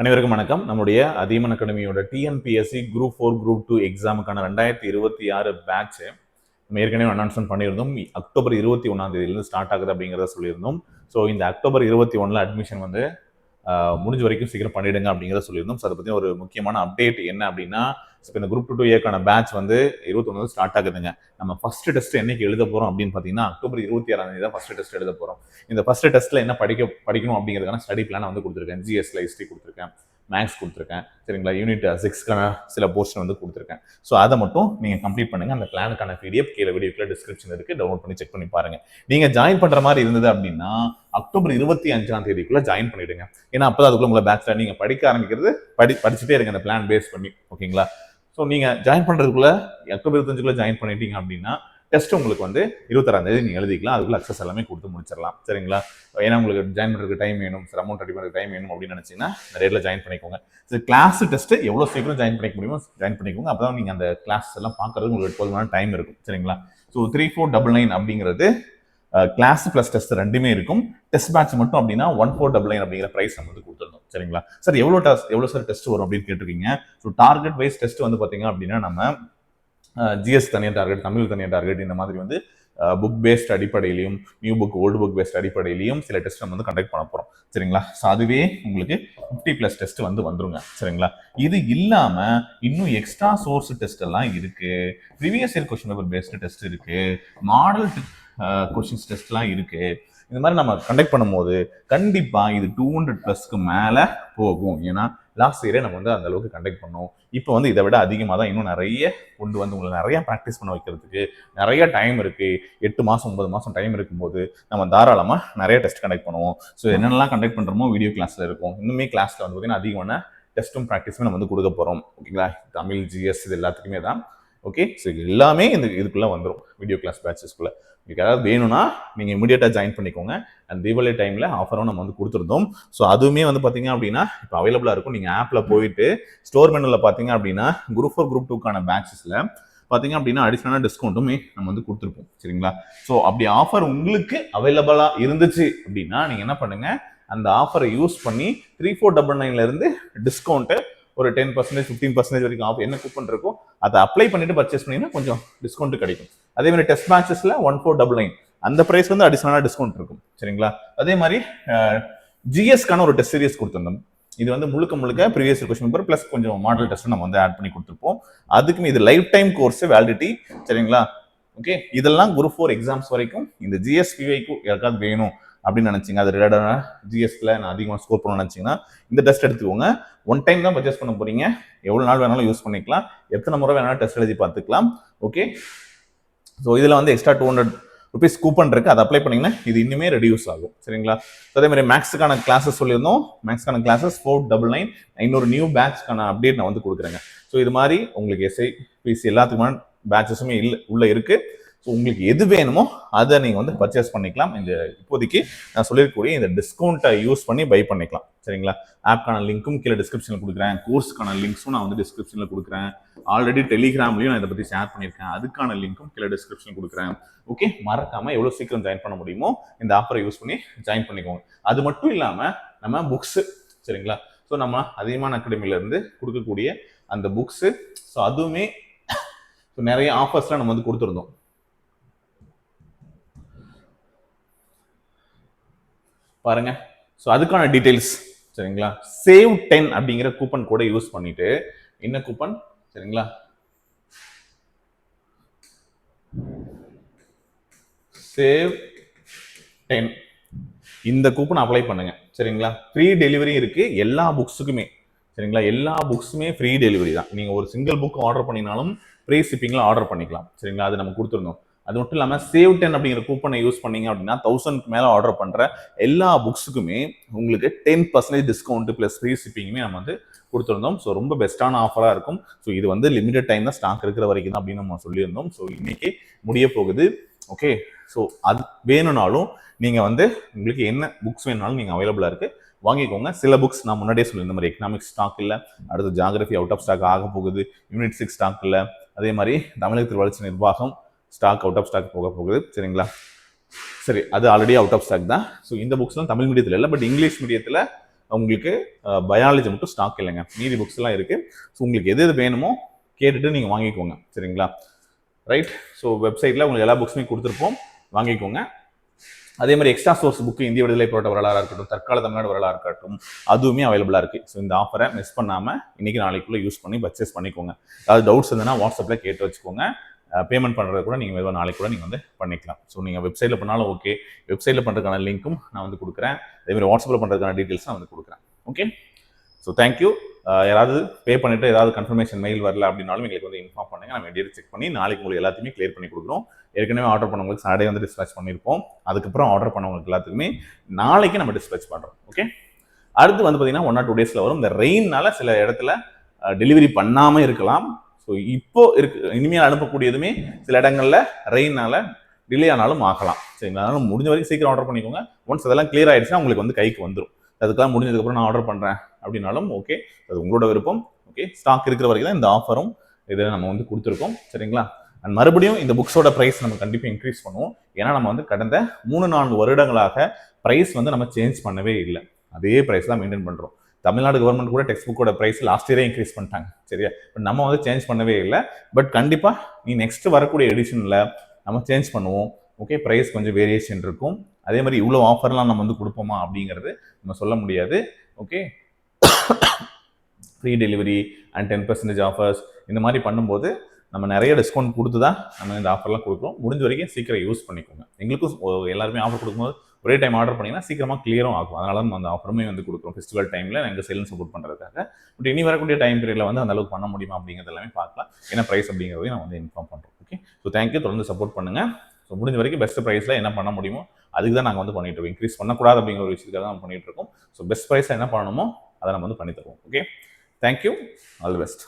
அனைவருக்கும் வணக்கம். நம்முடைய Athiyaman அகாடமியோட TNPSC group four group two எக்ஸாமுக்கான ரெண்டாயிரத்தி இருபத்தி ஆறு பேட்ச்சு நம்ம ஏற்கனவே அனௌன்ஸ்மெண்ட் பண்ணியிருந்தோம். அக்டோபர் இருபத்தி ஒன்றாம் தேதியிலிருந்து ஸ்டார்ட் ஆகுது அப்படிங்கிறத சொல்லியிருந்தோம். ஸோ இந்த அக்டோபர் இருபத்தி ஒன்றில் அட்மிஷன் வந்து முடிஞ்ச வரைக்கும் சீக்கிரம் பண்ணிடுங்க அப்படிங்கிறத சொல்லியிருந்தோம். ஸோ அதை பற்றி ஒரு முக்கியமான அப்டேட் என்ன அப்படின்னா இப்போ இந்த குரூப் டூ டூ ஏக்கான பேட்ச் வந்து இருபத்தொன்னு ஸ்டார்ட் ஆகுதுங்க. நம்ம ஃபர்ஸ்ட் டெஸ்ட் என்னைக்கு எழுத போகிறோம் அப்படின்னு பார்த்தீங்கன்னா அக்டோபர் இருபத்தி ஆறாம் தேதி தான் ஃபர்ஸ்ட் டெஸ்ட் எழுத போகிறோம் இந்த ஃபர்ஸ்ட் டெஸ்ட்டில் என்ன படிக்க படிக்கணும் அப்படிங்கிறதுக்கான ஸ்டடி பிளான் வந்து கொடுத்துருக்கேன். ஜிஎஸ்ல ஹிஸ்ட்ரி கொடுத்துருக்கேன். மேக்ஸ் கொடுத்துருக்கேன். சரிங்களா? யூனிட் சிக்ஸ்க்கான சில போர்ஷன் வந்து கொடுத்துருக்கேன். ஸோ அதை மட்டும் நீங்கள் கம்ப்ளீட் பண்ணுங்க. அந்த பிளானுக்கான பிடிஎஃப் கீழே வீடியோக்குள்ள டிஸ்கிரிப்ஷன் இருக்கு. டவுன்லோட் பண்ணி செக் பண்ணி பாருங்க. நீங்க ஜாயின் பண்ற மாதிரி இருந்தது அப்படின்னா அக்டோபர் இருபத்தி அஞ்சாம் தேதிக்குள்ள ஜாயின் பண்ணிடுங்க. ஏன்னா அப்பதான் அதுக்குள்ள உங்களை பேட்ச்ல நீங்க படிக்க ஆரம்பிக்கிறது படி படிச்சுட்டே இருங்க. அந்த பிளான் பேஸ் பண்ணி. ஓகேங்களா? ஸோ நீங்கள் ஜாயின் பண்ணுறதுக்குள்ளே அக்டோபர் இருபத்தஞ்சுக்குள்ள ஜாயின் பண்ணிட்டீங்க அப்படின்னா டெஸ்ட் உங்களுக்கு வந்து இருபத்தாறாம் தேதி நீங்கள் எழுதிக்கலாம். அதுக்குள்ள அக்சஸ் எல்லாமே கொடுத்து முடிச்சிடலாம். சரிங்களா? ஏன்னா உங்களுக்கு ஜாயின் பண்ணுறதுக்கு டைம் வேணும் சார் அமௌண்ட் ரெடி பண்ணுறதுக்கு டைம் வேணும் அப்படின்னு நினச்சிங்கன்னா இந்த ரேட்டில் ஜாயின் பண்ணிக்கோங்க. சரி கிளாஸ் டெஸ்ட்டு எவ்வளோ சீக்கிரம் ஜாயின் பண்ணிக்க முடியுமோ ஜாயின் பண்ணிக்கோங்க. அப்போ தான் நீங்கள் அந்த கிளாஸ் எல்லாம் பார்க்குறதுக்கு உங்களுக்கு போதுமான டைம் இருக்கும். சரிங்களா? So three four double nine அப்படிங்கிறது கிளாஸ் ப்ளஸ் டெஸ்ட் ரெண்டுமே இருக்கும். டெஸ்ட் பேட்ச் மட்டும் அப்படின்னா ஒன் ஃபோர் டபுள் நைன் அப்படிங்கிற ப்ரைஸ் நம்ம வந்து கொடுத்துருந்தோம் சரிங்களா? சார் எவ்வளோ டெஸ்ட் எவ்வளோ சார் டெஸ்ட் வரும் அப்படின்னு கேட்டிருக்கீங்க? ஸோ டார்கெட் வைஸ் டெஸ்ட் வந்து பார்த்தீங்க அப்படின்னா நம்ம ஜிஎஸ் தனியாக டார்கெட் தமிழ் தனியாக டார்கெட் இந்த மாதிரி வந்து book based அடிப்படையிலையும் new book old book based அடிப்படையிலையும் சில டெஸ்ட் நம்ம வந்து கண்டக்ட் பண்ண போகிறோம் சரிங்களா? ஸோ அதுவே உங்களுக்கு ஃபிஃப்டி ப்ளஸ் டெஸ்ட் வந்து வந்துருங்க. சரிங்களா? இது இல்லாமல் இன்னும் எக்ஸ்ட்ரா சோர்ஸ் டெஸ்ட் எல்லாம் இருக்குது previous year question paper based test இருக்குது மாடல் கொஸ்டின்ஸ் டெஸ்ட்லாம் இருக்குது இந்த மாதிரி நம்ம கண்டக்ட் பண்ணும்போது கண்டிப்பாக இது டூ ஹண்ட்ரட் ப்ளஸ்க்கு மேலே போகும். ஏன்னா லாஸ்ட் இயரே நம்ம வந்து அந்த அளவுக்கு கண்டக்ட் பண்ணோம். இப்போ வந்து இதை விட அதிகமாக தான் இன்னும் நிறைய கொண்டு வந்து உங்களை நிறையா ப்ராக்டிஸ் பண்ண வைக்கிறதுக்கு நிறைய டைம் இருக்குது எட்டு மாதம் ஒன்பது மாதம் டைம் இருக்கும்போது நம்ம தாராளமாக நிறைய டெஸ்ட் கண்டக்ட் பண்ணுவோம். ஸோ என்னென்னலாம் கண்டக்ட் பண்ணுறோமோ வீடியோ கிளாஸில் இருக்கும். இன்னுமே கிளாஸில் வந்து பார்த்தீங்கன்னா அதிகமான டெஸ்ட்டும் ப்ராக்டிஸுமே நம்ம வந்து கொடுக்க போகிறோம் ஓகேங்களா தமிழ் ஜிஎஸ் இது எல்லாத்துக்குமே தான். ஓகே ஸோ இது எல்லாமே இந்த இதுக்குள்ளே வந்துடும் வீடியோ கிளாஸ் பேட்சஸ்க்குள்ளே உங்களுக்கு ஏதாவது வேணும்னா நீங்கள் இமீடியட்டாக ஜாயின் பண்ணிக்கோங்க. அண்ட் தீபாவளி டைமில் ஆஃபரும் நம்ம வந்து கொடுத்துருந்தோம். ஸோ அதுவுமே வந்து பார்த்தீங்க அப்படின்னா இப்போ அவைலபிளாக இருக்கும். நீங்கள் ஆப்பில் போயிட்டு ஸ்டோர் மெனுவில் பார்த்தீங்க அப்படின்னா குரூப் ஃபோர் குரூப் டூக்கான பேட்சஸில் பார்த்தீங்க அப்படின்னா அடிஷ்னலான டிஸ்கவுண்ட்டுமே நம்ம வந்து கொடுத்துருப்போம். சரிங்களா? ஸோ அப்படி ஆஃபர் உங்களுக்கு அவைலபிளாக இருந்துச்சு அப்படின்னா நீங்கள் என்ன பண்ணுங்கள் அந்த ஆஃபரை யூஸ் பண்ணி த்ரீ ஃபோர் டபுள் நைன்லேருந்து டிஸ்கவுண்ட்டு ஒரு டென் பர்சன்டேஜ் ஃபிஃப்டீன் பர்சன்டேஜ் வரைக்கும் ஆஃப் என்ன கூப்பன் இருக்கோ அதை அப்ளை பண்ணிட்டு பர்ச்சேஸ் பண்ணீங்கன்னா கொஞ்சம் டிஸ்கவுண்ட் கிடைக்கும். அதே மாதிரி டெஸ்ட் மேட்சஸ்ல ஒன் ஃபோர் டபுள் நைன் அந்த ப்ரைஸ் வந்து அடிஷனலாக டிஸ்கவுண்ட் இருக்கும். சரிங்களா? அதே மாதிரி ஜிஎஸ்க்கான ஒரு டெஸ்ட் சீரியஸ் கொடுத்துருந்தோம். இது வந்து முழுக்க முழுக்க ப்ரீவியஸ் கொஸ்டின் பேப்பர் ப்ளஸ் கொஞ்சம் மாடல் டெஸ்ட் நம்ம வந்து ஆட் பண்ணி கொடுத்துருப்போம். அதுக்குமே இது லைஃப் டைம் கோர்ஸ் வேலிடிட்டி சரிங்களா? ஓகே இதெல்லாம் குரூப் ஃபோர் எக்ஸாம்ஸ் வரைக்கும் இந்த ஜிஎஸ்பிஐக்கு யாருக்காவது வேணும். அப்படின்னு நினச்சிங்க. அது ரிலேட்டடாக ஜிஎஸ்டியில் நான் அதிகமாக ஸ்கோர் பண்ண நினச்சிங்கன்னா இந்த டெஸ்ட் எடுத்துக்கோங்க. ஒன் டைம் தான் பர்ச்சேஸ் பண்ண போகிறீங்க எவ்வளோ நாள் வேணாலும் யூஸ் பண்ணிக்கலாம். எத்தனை முறை வேணாலும் டெஸ்ட் எழுதி பார்த்துக்கலாம். ஓகே ஸோ இதில் வந்து extra two hundred rupees coupon இருக்குது அதை அப்ளை பண்ணீங்கன்னா இது இன்னுமே ரெடியூஸ் ஆகும். சரிங்களா? அதே மாதிரி மேக்ஸுக்கான கிளாஸஸ் சொல்லியிருந்தோம். மேக்ஸ்க்கான கிளாஸஸ் ஃபோர் டபுள் நைன் இன்னொரு நியூ பேட்ச்க்கான அப்டேட் நான் வந்து கொடுக்குறேங்க. ஸோ இது மாதிரி உங்களுக்கு எஸ்ஐ பிசி எல்லாத்துக்குமான பேட்சஸுமே இல்லை உள்ளே இருக்குது ஸோ உங்களுக்கு எது வேணுமோ அதை நீங்கள் வந்து பர்ச்சேஸ் பண்ணிக்கலாம். இந்த இப்போதைக்கு நான் சொல்லியிருக்கக்கூடிய இந்த டிஸ்கவுண்ட்டை யூஸ் பண்ணி பை பண்ணிக்கலாம். சரிங்களா? ஆப்க்கான லிங்க்கும் கீழே டிஸ்கிரிப்ஷனில் கொடுக்குறேன். கோர்ஸுக்கான லிங்க்ஸும் நான் வந்து டிஸ்கிரிப்ஷனில் கொடுக்குறேன். ஆல்ரெடி டெலிகிராம்லையும் நான் இதை பற்றி ஷேர் பண்ணியிருக்கேன். அதுக்கான லிங்க்கும் கீழே டிஸ்கிரிப்ஷன் கொடுக்குறேன். ஓகே மறக்காமல் எவ்வளோ சீக்கிரம் ஜாயின் பண்ண முடியுமோ இந்த ஆஃபரை யூஸ் பண்ணி ஜாயின் பண்ணிக்கோங்க. அது மட்டும் இல்லாமல் நம்ம புக்ஸு சரிங்களா? ஸோ நம்ம அதிகமான அகாடமிலேருந்து கொடுக்கக்கூடிய அந்த புக்ஸு ஸோ அதுவுமே ஸோ நிறைய ஆஃபர்ஸ்லாம் நம்ம வந்து கொடுத்துருந்தோம். பாருங்க. ஸோ அதுக்கான டீட்டெயில்ஸ் சரிங்களா? சேவ் டென் அப்படிங்கிற கூப்பன் கூட யூஸ் பண்ணிட்டு என்ன கூப்பன் சரிங்களா? சேவ் டென் இந்த கூப்பன் அப்ளை பண்ணுங்க சரிங்களா? ஃப்ரீ டெலிவரி இருக்கு எல்லா புக்ஸுக்குமே சரிங்களா? எல்லா புக்ஸுமே ஃப்ரீ டெலிவரி தான். நீங்க ஒரு சிங்கிள் புக் ஆர்டர் பண்ணினாலும் ஃப்ரீ ஷிப்பிங்ல ஆர்டர் பண்ணிக்கலாம் சரிங்களா? அது நம்ம கொடுத்துருந்தோம் அது மட்டும் இல்லாமல் சேவ் டென் அப்படிங்கிற கூப்பனை யூஸ் பண்ணீங்க அப்படின்னா தௌசண்ட்க்கு மேலே ஆர்டர் பண்ணுற எல்லா புக்ஸுக்குமே உங்களுக்கு ten percentage discount plus free ஷிப்பிங்குமே நம்ம வந்து கொடுத்துருந்தோம். ஸோ ரொம்ப பெஸ்ட்டான ஆஃபராக இருக்கும். ஸோ இது வந்து லிமிடெட் டைம் தான் ஸ்டாக் இருக்கிற வரைக்கும் தான் அப்படின்னு நம்ம சொல்லியிருந்தோம். ஸோ இன்னைக்கு முடிய போகுது. ஓகே ஸோ அது வேணும்னாலும் நீங்கள் வந்து உங்களுக்கு என்ன புக்ஸ் வேணுனாலும் நீங்கள் அவைலபிளாக இருக்குது வாங்கிக்கோங்க. சில புக்ஸ் நான் முன்னாடியே சொல்லியிருந்த மாதிரி எக்கனாமிக்ஸ் ஸ்டாக் இல்லை. அடுத்து ஜாகிரஃபி அவுட் ஆஃப் ஸ்டாக் ஆக போகுது. யூனிட் சிக்ஸ் ஸ்டாக் இல்லை. அதே மாதிரி தமிழகத்தில் வளர்ச்சி நிர்வாகம் ஸ்டாக் அவுட் ஆஃப் ஸ்டாக் போக போகுது. சரிங்களா? சரி அது ஆல்ரெடி அவுட் ஆஃப் ஸ்டாக் தான். ஸோ இந்த புக்ஸ்லாம் தமிழ் மீடியத்தில் இல்லை பட் இங்கிலீஷ் மீடியத்தில் உங்களுக்கு பயாலஜி மட்டும் ஸ்டாக் இல்லைங்க. மீதி புக்ஸ்லாம் இருக்குது ஸோ உங்களுக்கு எது எது வேணுமோ கேட்டுட்டு நீங்கள் வாங்கிக்கோங்க. சரிங்களா? ரைட் ஸோ வெப்சைட்டில் உங்களுக்கு எல்லா புக்ஸுமே கொடுத்துருப்போம். வாங்கிக்கோங்க. அதே மாதிரி எக்ஸ்ட்ரா சோர்ஸ் புக்கு இந்திய விடுதலை போராட்ட வரலாறாக இருக்கட்டும் தற்கால தமிழ்நாடு வரலாறு இருக்கட்டும் அதுவுமே அவைலபிளாக இருக்குது ஸோ இந்த ஆஃபரை மிஸ் பண்ணாமல் இன்றைக்கி நாளைக்குள்ளே யூஸ் பண்ணி பர்ச்சேஸ் பண்ணிக்கோங்க. அதாவது டவுட்ஸ் இருந்ததுன்னா வாட்ஸ்அப்பில் கேட்டு வச்சுக்கோங்க. பேமெண்ட் பண்ணுறது கூட நீங்கள் மெதுவாக நாளைக்கு கூட நீங்கள் வந்து பண்ணிக்கலாம். ஸோ நீங்கள் வெப்சைட்டில் பண்ணாலும் ஓகே வெப்சைட்டில் பண்ணுறதுக்கான லிங்க்கும் நான் வந்து கொடுக்குறேன். அதே மாதிரி வாட்ஸ்அப்பில் பண்ணுறதுக்கான டீட்டெயில்ஸ் நான் வந்து கொடுக்குறேன். ஓகே ஸோ தேங்க்யூ யாராவது பே பண்ணிவிட்டு ஏதாவது கன்ஃபர்மேஷன் மெயில் வரல அப்படின்னாலும் எங்களுக்கு வந்து இன்ஃபார்ம் பண்ணுங்க. நம்ம டீட்டெயில் செக் பண்ணி நாளைக்கு உங்களுக்கு எல்லாத்தையுமே கிளியர் பண்ணி கொடுக்குறோம். ஏற்கனவே ஆர்டர் பண்ணவங்களுக்கு சாட்டர்டே வந்து டிஸ்பேச் பண்ணியிருப்போம். அதுக்கப்புறம் ஆர்டர் பண்ணவங்களுக்கு எல்லாத்துக்குமே நாளைக்கு நம்ம டிஸ்பேச் பண்ணுறோம் ஓகே அடுத்து வந்து பார்த்தீங்கன்னா ஒன் ஆர் டூ டேஸில் வரும். இந்த ரெயின்னால சில இடத்துல டெலிவரி பண்ணாமல் இருக்கலாம். ஸோ இப்போ இருக்கு இனிமேல் அனுப்பக்கூடியதுமே சில இடங்களில் ரெயினால டிலே ஆனாலும் ஆகலாம். சரிங்களா அதனால முடிஞ்ச வரைக்கும் சீக்கிரம் ஆர்டர் பண்ணிக்கோங்க. ஒன்ஸ் அதெல்லாம் கிளியர் ஆயிடுச்சுன்னா உங்களுக்கு வந்து கைக்கு வந்துடும் அதுக்கெல்லாம் முடிஞ்சதுக்கப்புறம் நான் ஆர்டர் பண்ணுறேன் அப்படின்னாலும் ஓகே அது உங்களோட விருப்பம். ஓகே ஸ்டாக் இருக்கிற வரைக்கும் தான் இந்த ஆஃபரும் இதில் நம்ம வந்து கொடுத்துருக்கோம். சரிங்களா? அண்ட் மறுபடியும் இந்த புக்ஸோட ப்ரைஸ் நம்ம கண்டிப்பாக இன்க்ரீஸ் பண்ணுவோம். ஏன்னா நம்ம வந்து கடந்த மூணு நான்கு வருடங்களாக ப்ரைஸ் வந்து நம்ம சேஞ்ச் பண்ணவே இல்லை. அதே ப்ரைஸ் தான் மெயின்டைன் பண்ணுறோம் தமிழ்நாடு கவர்மெண்ட் கூட டெக்ஸ்ட் புக்கோட ப்ரைஸ் லாஸ்ட் இயரே இன்க்ரீஸ் பண்ணிட்டாங்க. சரியா? பட் நம்ம வந்து சேஞ்ச் பண்ணவே இல்லை. பட் கண்டிப்பாக நீ நெக்ஸ்ட் வரக்கூடிய எடிஷனில் நம்ம சேஞ்ச் பண்ணுவோம். ஓகே ப்ரைஸ் கொஞ்சம் வேரியேஷன் இருக்கும். அதே மாதிரி இவ்வளோ ஆஃபர்லாம் நம்ம வந்து கொடுப்போமா அப்படிங்கிறது நம்ம சொல்ல முடியாது. Okay free delivery and ten percentage offers இந்த மாதிரி பண்ணும்போது நம்ம நிறைய டிஸ்கவுண்ட் கொடுத்து தான் நம்ம இந்த ஆஃபர்லாம் கொடுக்குறோம். முடிஞ்ச வரைக்கும் சீக்கிரம் யூஸ் பண்ணிக்கோங்க. எங்களுக்கும் எல்லாருமே ஆஃபர் கொடுக்கும்போது ஒரே டைம் ஆர்டர் பண்ணிங்கன்னா சீக்கிரமாக கிளியரும் ஆகும். அதனால தான் அந்த ஆஃபருமே வந்து கொடுக்குறோம். ஃபெஸ்டிவல் டைமில் எங்கள் சேலும் சப்போர்ட் பண்ணுறதுக்காக பட் இனி வரக்கூடிய டைம் பீரியடில் வந்து அந்த அளவுக்கு பண்ண முடியுமா அப்படிங்கிறது எல்லாமே பார்க்கலாம். என்ன ப்ரைஸ் அப்படிங்கிறதையும் நான் வந்து இன்ஃபார்ம் பண்ணுறோம் ஓகே ஸோ தேங்க்யூ தொடர்ந்து சப்போர்ட் பண்ணுங்கள் ஸோ முடிஞ்ச வரைக்கும் பெஸ்ட் ப்ரைஸில் என்ன பண்ண முடியுமோ அதுக்கு தான் நாங்கள் வந்து பண்ணிட்டு இருக்கோம். இன்க்ரீஸ் பண்ணக்கூடாது அப்படிங்கிற ஒரு விஷயத்துக்காக தான் பண்ணிட்டு இருக்கோம். ஸோ பெஸ்ட் ப்ரைஸில் என்ன பண்ணணுமோ அதை நம்ம வந்து பண்ணித்தருவோம். Okay thank you all the best